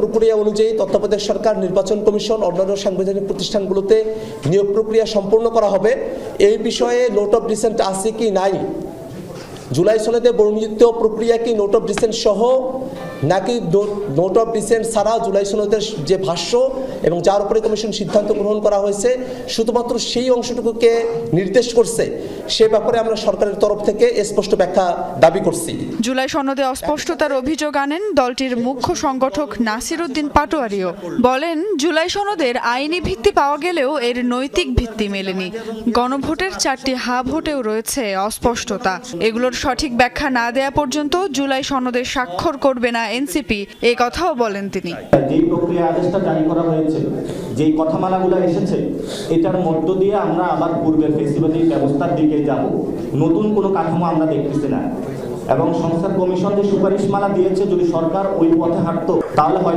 প্রক্রিয়া অনুযায়ী তত্ত্বাবধায়ক সরকার, নির্বাচন কমিশন, অন্যান্য সাংবিধানিক প্রতিষ্ঠানগুলোতে নিয়োগ প্রক্রিয়া সম্পূর্ণ করা হবে। এই বিষয়ে নোট অফ ডিসেন্ট আছে কি নাই? জুলাই সনেতে বর্ণিত প্রক্রিয়া কি নোট অফ ডিসেন্ট সহ নাকি নোট অফ ডিসেন্ট ছাড়া জুলাই সনদের যে ভাষ্য এবং যার উপরে কমিশন সিদ্ধান্ত গ্রহণ করা হয়েছে, শুধুমাত্র সেই অংশটুকুকে নির্দেশ করছে, সে ব্যাপারে আমরা সরকারের তরফ থেকে স্পষ্ট ব্যাখ্যা দাবি করছি। জুলাই সনদে অস্পষ্টতার অভিযোগ আনেন দলটির মুখ্য সংগঠক নাসির উদ্দিন পাটোয়ারিও। বলেন, জুলাই সনদের আইনি ভিত্তি পাওয়া গেলেও এর নৈতিক ভিত্তি মেলেনি। গণভোটের চারটি হা ভোটেও রয়েছে অস্পষ্টতা। এগুলোর সঠিক ব্যাখ্যা না দেয়া পর্যন্ত জুলাই সনদে স্বাক্ষর করবে না এনসিপি, এই কথাও বলেন তিনি। যেই প্রক্রিয়া আদেশটা জারি করা হয়েছে, যেই কথামালাগুলো এসেছে, এটার মধ্য দিয়ে আমরা আবার পূর্বের ফেসিবাদী ব্যবস্থার দিকে যাব। নতুন কোনো কাঠামো আমরা দেখতেছি না। এবং সংস্থার কমিশন যে সুপারিশমালা দিয়েছে, যদি সরকার ওই পথে হাঁটতো, তাহলে হয়তো